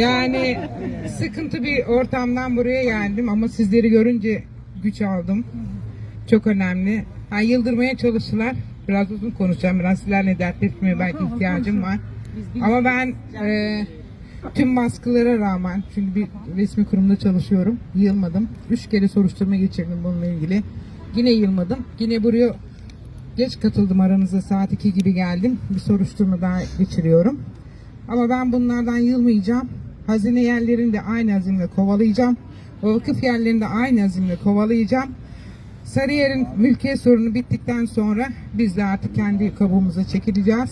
Yani sıkıntı bir ortamdan buraya geldim ama sizleri görünce güç aldım. Çok önemli. Ha, yıldırmaya çalıştılar. Biraz uzun konuşacağım. Biraz sizlerle dertleşmeye belki ihtiyacım var. Ama ben e, tüm baskılara rağmen çünkü bir resmi kurumda çalışıyorum. Yılmadım. Üç kere soruşturma geçirdim bununla ilgili. Yine yılmadım. Yine buraya geç katıldım aranıza. Saat 2 gibi geldim. Bir soruşturma daha geçiriyorum. Ama ben bunlardan yılmayacağım. Hazine yerlerini de aynı azimle kovalayacağım. Vakıf yerlerini de aynı azimle kovalayacağım. Sarıyer'in mülkiyet sorunu bittikten sonra biz de artık kendi kabuğumuza çekileceğiz.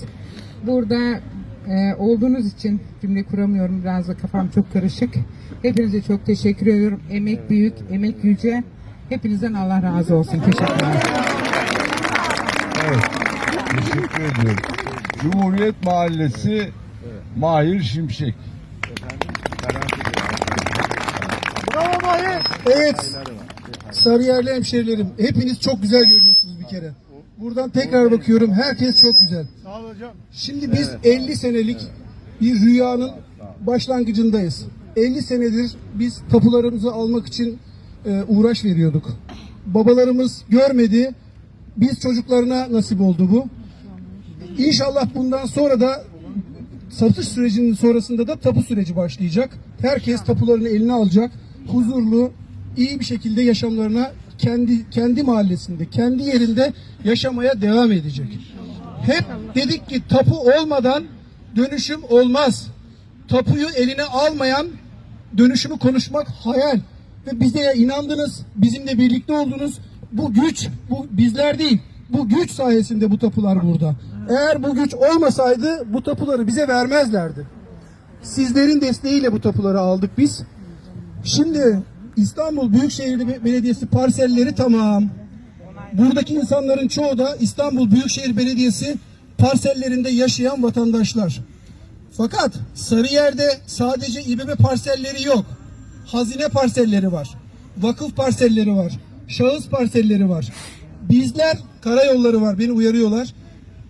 Burada e, olduğunuz için cümle kuramıyorum biraz da kafam çok karışık. Hepinize çok teşekkür ediyorum. Emek büyük, emek yüce. Hepinizden Allah razı olsun. Teşekkürler. Evet. Teşekkür ediyorum. Cumhuriyet Mahallesi Mahir Şimşek. Evet. Sarıyerli hemşerilerim. Hepiniz çok güzel görünüyorsunuz bir kere. Buradan tekrar bakıyorum. Herkes çok güzel. Şimdi biz 50 senelik bir rüyanın başlangıcındayız. 50 senedir biz tapularımızı almak için e, uğraş veriyorduk. Babalarımız görmedi. Biz çocuklarına nasip oldu bu. İnşallah bundan sonra da satış sürecinin sonrasında da tapu süreci başlayacak. Herkes tapularını eline alacak. Huzurlu, iyi bir şekilde yaşamlarına kendi kendi mahallesinde, kendi yerinde yaşamaya devam edecek. Hep dedik ki tapu olmadan dönüşüm olmaz. Tapuyu eline almayan dönüşümü konuşmak hayal. Ve bize inandınız, bizimle birlikte oldunuz. Bu güç, bu bizler değil. Bu güç sayesinde bu tapular burada. Eğer bu güç olmasaydı bu tapuları bize vermezlerdi. Sizlerin desteğiyle bu tapuları aldık biz. Şimdi İstanbul Büyükşehir Belediyesi parselleri tamam. Buradaki insanların çoğu da İstanbul Büyükşehir Belediyesi parsellerinde yaşayan vatandaşlar. Fakat Sarıyer'de sadece İBB parselleri yok. Hazine parselleri var. Vakıf parselleri var. Şahıs parselleri var. Bizler karayolları var beni uyarıyorlar.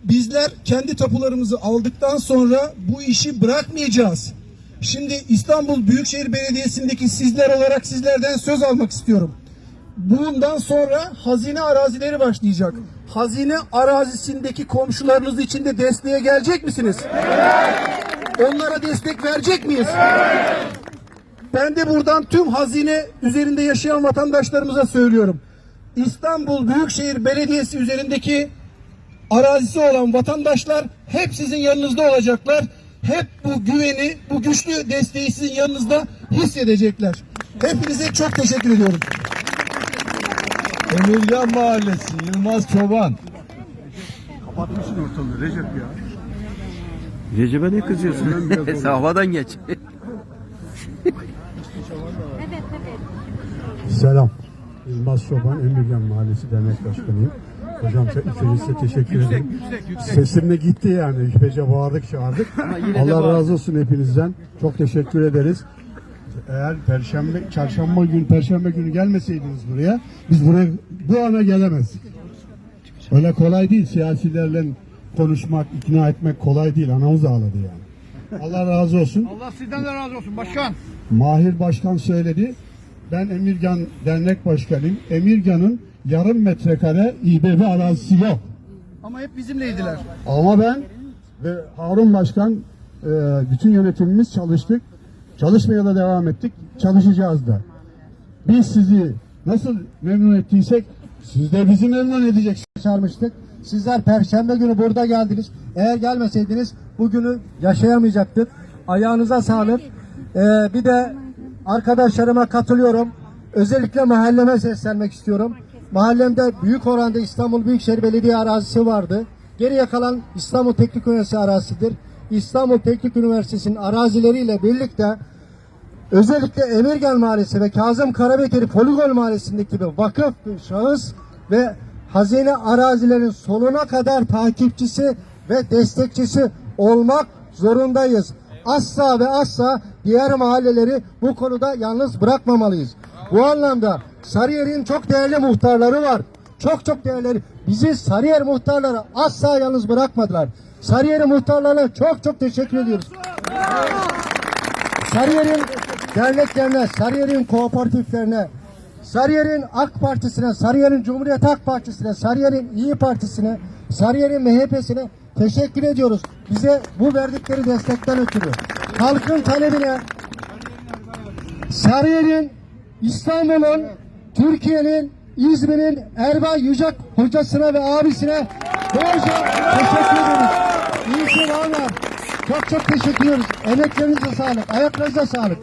Bizler kendi tapularımızı aldıktan sonra bu işi bırakmayacağız. Şimdi İstanbul Büyükşehir Belediyesi'ndeki sizler olarak sizlerden söz almak istiyorum. Bundan sonra hazine arazileri başlayacak. Hazine arazisindeki komşularınız için de desteğe gelecek misiniz? Onlara destek verecek miyiz? Ben de buradan tüm hazine üzerinde yaşayan vatandaşlarımıza söylüyorum. İstanbul Büyükşehir Belediyesi üzerindeki arazisi olan vatandaşlar hep sizin yanınızda olacaklar. Hep bu güveni, bu güçlü desteği sizin yanınızda hissedecekler. Hepinize çok teşekkür ediyorum. Emirgan Mahallesi Yılmaz Çoban. Recep'e ne kızıyorsun? Havadan geç. Selam. Yılmaz Çoban, Emirgan Mahallesi Dernek Başkanıyım. Hocam se- üçüncü size teşekkür ederim. Sesim de gitti yani. İpece bağırdık çağırdık. Allah razı olsun hepinizden. Çok teşekkür ederiz. Eğer perşembe, çarşamba gün, perşembe günü gelmeseydiniz buraya, biz buraya bu ana gelemezdik. Öyle kolay değil. Siyasilerle konuşmak, ikna etmek kolay değil. Anamız ağladı yani. Allah razı olsun. Allah sizden de razı olsun başkan. Mahir Başkan söyledi. Ben Emirgan Dernek Başkanıyım. Emirgan'ın yarım metrekare İBB arazisi yok. Ama hep bizimleydiler. Ama ben ve Harun Başkan e, bütün yönetimimiz çalıştık. Çalışmaya da devam ettik. Çalışacağız da. Biz sizi nasıl memnun ettiysek siz de bizi memnun edeceksiniz. çağırmıştık. Sizler perşembe günü burada geldiniz. Eğer gelmeseydiniz bugünü yaşayamayacaktık. Ayağınıza sağlık. Ee, bir de arkadaşlarıma katılıyorum. Özellikle mahalleme seslenmek istiyorum. Mahallemde büyük oranda İstanbul Büyükşehir Belediye arazisi vardı. Geriye kalan İstanbul Teknik Üniversitesi arazisidir. İstanbul Teknik Üniversitesi'nin arazileriyle birlikte özellikle Emirgan Mahallesi ve Kazım Karabekir Poligon Mahallesi'ndeki gibi vakıf bir şahıs ve hazine arazilerin sonuna kadar takipçisi ve destekçisi olmak zorundayız. Asla ve asla diğer mahalleleri bu konuda yalnız bırakmamalıyız. Bu anlamda Sarıyer'in çok değerli muhtarları var. Çok çok değerli. Bizi Sarıyer muhtarları asla yalnız bırakmadılar. Sarıyer muhtarlarına çok çok teşekkür ediyoruz. Sarıyer'in derneklerine, Sarıyer'in kooperatiflerine, Sarıyer'in AK Partisi'ne, Sarıyer'in Cumhuriyet Halk Partisi'ne, Sarıyer'in İyi Partisi'ne, Sarıyer'in MHP'sine teşekkür ediyoruz. Bize bu verdikleri destekten ötürü. Halkın talebine Sarıyer'in, İstanbul'un, Türkiye'nin, İzmir'in Erbay Yücek hocasına ve abisine bolca teşekkür ederiz. İyi ki varlar. Çok çok teşekkür ediyoruz. Emeklerinize sağlık, ayaklarınıza sağlık.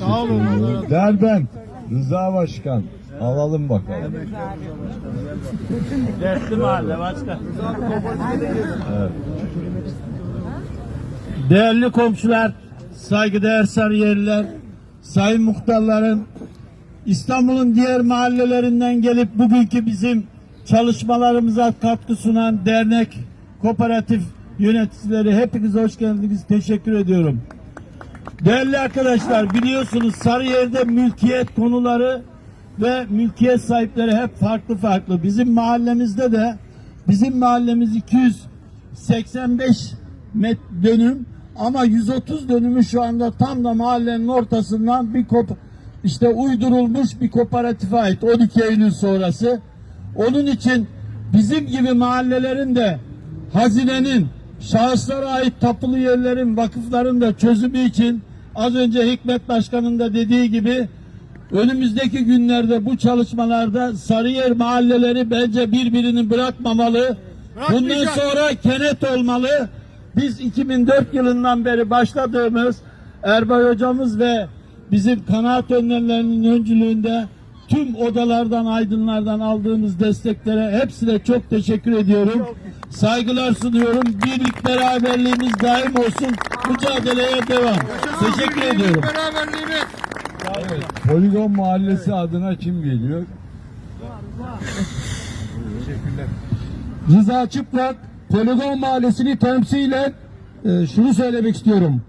Sağ olun. Derbent Rıza Başkan alalım bakalım. Değerli komşular, saygıdeğer Sarıyerliler, sayın muhtarların, İstanbul'un diğer mahallelerinden gelip bugünkü bizim çalışmalarımıza katkı sunan dernek, kooperatif yöneticileri hepinize hoş geldiniz. Teşekkür ediyorum. Değerli arkadaşlar biliyorsunuz Sarıyer'de mülkiyet konuları ve mülkiyet sahipleri hep farklı farklı. Bizim mahallemizde de bizim mahallemiz 285 met dönüm ama 130 dönümü şu anda tam da mahallenin ortasından bir kop işte uydurulmuş bir kooperatife ait 12 Eylül sonrası. Onun için bizim gibi mahallelerin de hazinenin şahıslara ait tapulu yerlerin vakıfların da çözümü için az önce Hikmet Başkan'ın da dediği gibi önümüzdeki günlerde bu çalışmalarda Sarıyer mahalleleri bence birbirini bırakmamalı. Bundan sonra kenet olmalı. Biz 2004 yılından beri başladığımız Erbay hocamız ve bizim kanaat önderlerinin öncülüğünde tüm odalardan, aydınlardan aldığımız desteklere hepsine çok teşekkür ediyorum. Saygılar sunuyorum. Birlik beraberliğimiz daim olsun. Mücadeleye devam. Teşekkür ediyorum. Beraberliğimiz. Poligon Mahallesi adına kim geliyor? Rıza Çıplak, Poligon Mahallesi'ni temsilen e, şunu söylemek istiyorum.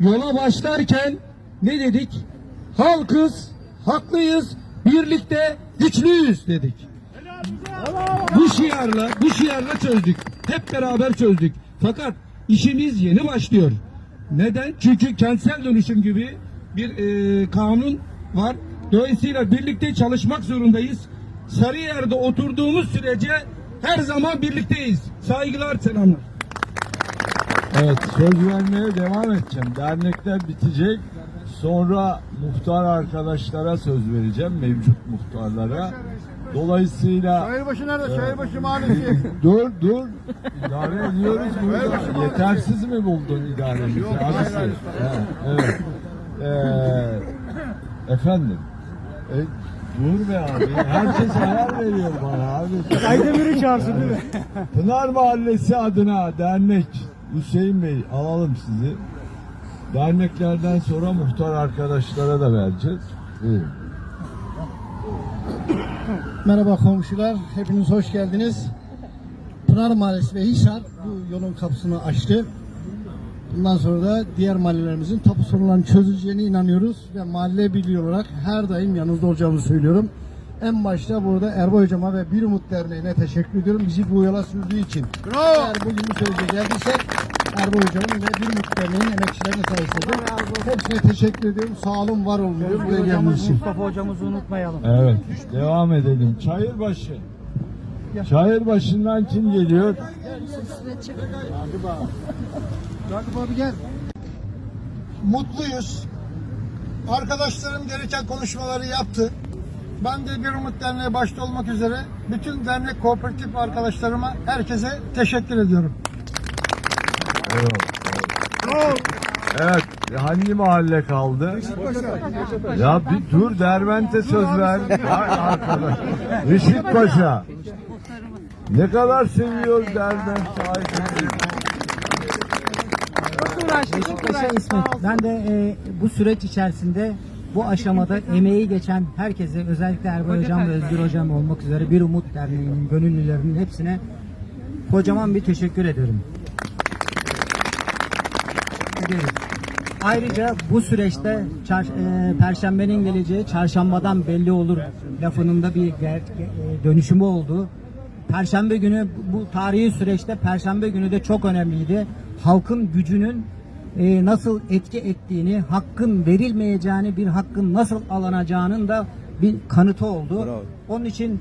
Yola başlarken ne dedik? Halkız, haklıyız, birlikte güçlüyüz dedik. Bu şiarla, bu şiarla çözdük. Hep beraber çözdük. Fakat işimiz yeni başlıyor. Neden? Çünkü kentsel dönüşüm gibi bir e, kanun var. Dolayısıyla birlikte çalışmak zorundayız. Sarıyer'de oturduğumuz sürece her zaman birlikteyiz. Saygılar, selamlar. Evet söz vermeye devam edeceğim. Dernekler bitecek. Sonra muhtar arkadaşlara söz vereceğim. Mevcut muhtarlara. Dolayısıyla Şehirbaşı nerede? Şehirbaşı mahallesi. dur dur. İdare ediyoruz burada. Yetersiz mi buldun idaremizi? Abisi? Ha, evet. Ee, efendim. E, dur be abi. Herkes ayar veriyor bana abi. Aydemir'i çağırsın değil mi? Pınar Mahallesi adına dernek Hüseyin Bey alalım sizi. Derneklerden sonra muhtar arkadaşlara da vereceğiz. Buyurun. Merhaba komşular, hepiniz hoş geldiniz. Pınar Mahallesi ve Hisar bu yolun kapısını açtı. Bundan sonra da diğer mahallelerimizin tapu sorunlarının çözüleceğine inanıyoruz ve mahalle birliği olarak her daim yanınızda olacağımızı söylüyorum. En başta burada Erbay Hocama ve Bir Umut Derneği'ne teşekkür ediyorum bizi bu yola sürdüğü için. Bravo. Eğer bugün bu sürece geldiysek Erbay Hocam'ın ve Bir Umut Derneği'nin emekçilerine sayesinde. Hepsine teşekkür ediyorum. Sağ olun, var olun diyorum. Mustafa hocamızı unutmayalım. Evet, devam edelim. Çayırbaşı. Çayırbaşı'ndan kim geliyor? Rakip abi gel. Mutluyuz. Arkadaşlarım gereken konuşmaları yaptı. Ben de Bir Umut Derneği başta olmak üzere bütün dernek kooperatif arkadaşlarıma herkese teşekkür ediyorum. Evet, hangi mahalle kaldı? Ya bir dur Derbent'e söz ver. Vay arkadaş. Reşit Paşa. Ne kadar seviyor sahibini. Beşiktaş'a İsmet. Ben de e, bu süreç içerisinde bu aşamada emeği geçen herkese özellikle Erbay Hocam ve Özgür Hocam olmak üzere Bir Umut Derneği'nin gönüllülerinin hepsine kocaman bir teşekkür ederim. Ediyoruz. Ayrıca bu süreçte çar- e, Perşembenin geleceği çarşambadan belli olur lafının da bir ger- e, dönüşümü oldu. Perşembe günü bu tarihi süreçte Perşembe günü de çok önemliydi. Halkın gücünün e, nasıl etki ettiğini, hakkın verilmeyeceğini, bir hakkın nasıl alınacağının da bir kanıtı oldu. Bravo. Onun için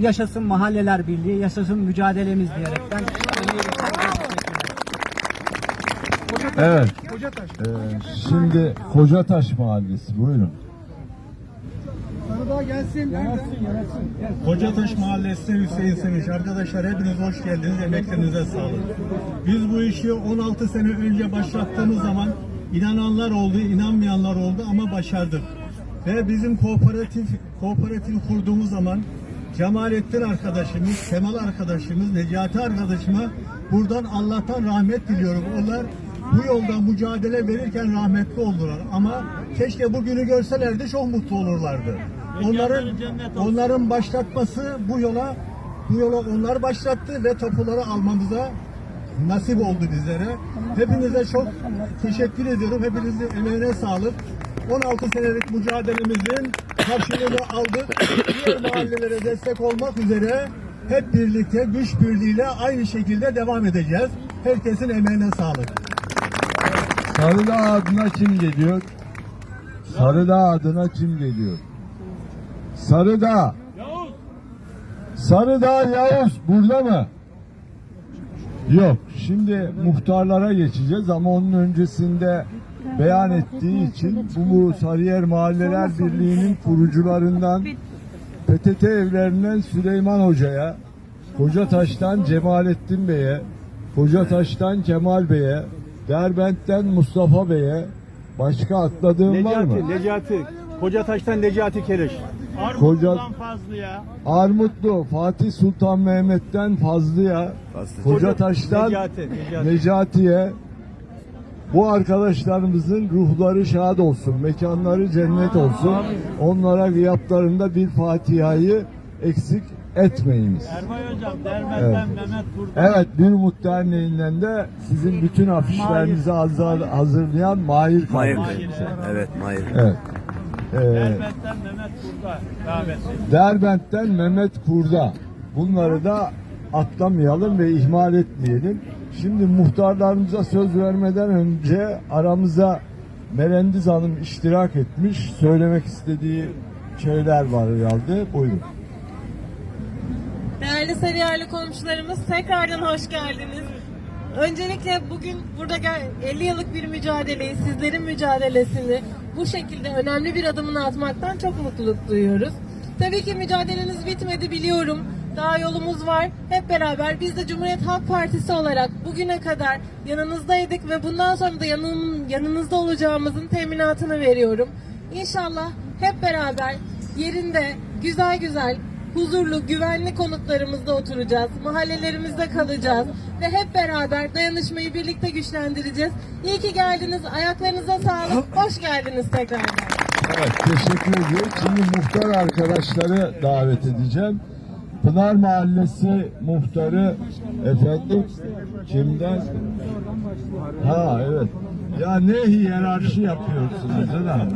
yaşasın mahalleler birliği, yaşasın mücadelemiz diyerekten Evet. Ee, şimdi Kocataş Mahallesi buyurun. Kocataş Mahallesi Hüseyin Sevinç. Arkadaşlar hepiniz hoş geldiniz. Emeklerinize sağlık. Biz bu işi 16 sene önce başlattığımız zaman inananlar oldu, inanmayanlar oldu ama başardık. Ve bizim kooperatif kooperatif kurduğumuz zaman Cemalettin arkadaşımız, Kemal arkadaşımız, Necati arkadaşıma buradan Allah'tan rahmet diliyorum. Onlar bu yolda mücadele verirken rahmetli oldular. Ama keşke bugünü görselerdi çok mutlu olurlardı. Onların onların başlatması bu yola bu yola onlar başlattı ve tapuları almamıza nasip oldu bizlere. Hepinize çok teşekkür ediyorum. Hepinizin emeğine sağlık. 16 senelik mücadelemizin karşılığını aldık. Diğer mahallelere destek olmak üzere hep birlikte güç birliğiyle aynı şekilde devam edeceğiz. Herkesin emeğine sağlık. Sarıdağ adına kim geliyor? Sarıdağ adına kim geliyor? Sarıdağ. Sarıdağ Yavuz burada mı? Yok. Şimdi muhtarlara geçeceğiz ama onun öncesinde beyan ettiği için bu Sarıyer Mahalleler Birliği'nin kurucularından PTT evlerinden Süleyman Hoca'ya, Kocataş'tan Cemalettin Bey'e, Kocataş'tan Kemal Bey'e, Derbent'ten Mustafa Bey'e başka atladığım var mı? Necati. Kocataş'tan Necati Keleş. Koca fazla ya. Armutlu Fatih Sultan Mehmet'ten Fazlı'ya, Necati. Necati. Necati'ye bu arkadaşlarımızın ruhları şad olsun, mekanları cennet olsun. Onlara gıyaplarında bir Fatiha'yı eksik etmeyiniz. Ermay Hocam, Dermet'ten Evet. Mehmet burada. Evet, Bir Umut Derneği'nden de sizin bütün afişlerinizi hazır, hazırlayan Mahir Mahir. kardeşimize. Evet Mahir. Evet. Ee, Dermet'ten Mehmet burada. Rahmetli. Derbent'ten Mehmet Kurda. Bunları da atlamayalım ve ihmal etmeyelim. Şimdi muhtarlarımıza söz vermeden önce aramıza Merendiz Hanım iştirak etmiş. Söylemek istediği şeyler var herhalde. Buyurun. Değerli Sarıyerli komşularımız tekrardan hoş geldiniz. Öncelikle bugün burada gel- 50 yıllık bir mücadeleyi, sizlerin mücadelesini bu şekilde önemli bir adımını atmaktan çok mutluluk duyuyoruz. Tabii ki mücadeleniz bitmedi biliyorum. Daha yolumuz var. Hep beraber biz de Cumhuriyet Halk Partisi olarak bugüne kadar yanınızdaydık ve bundan sonra da yanın, yanınızda olacağımızın teminatını veriyorum. İnşallah hep beraber yerinde güzel güzel huzurlu, güvenli konutlarımızda oturacağız. Mahallelerimizde kalacağız. Ve hep beraber dayanışmayı birlikte güçlendireceğiz. İyi ki geldiniz. Ayaklarınıza sağlık. Hoş geldiniz tekrardan. Evet, teşekkür ediyoruz. Şimdi muhtar arkadaşları davet edeceğim. Pınar Mahallesi muhtarı efendim kimden? Ha evet. Ya ne hiyerarşi yapıyorsunuz mi?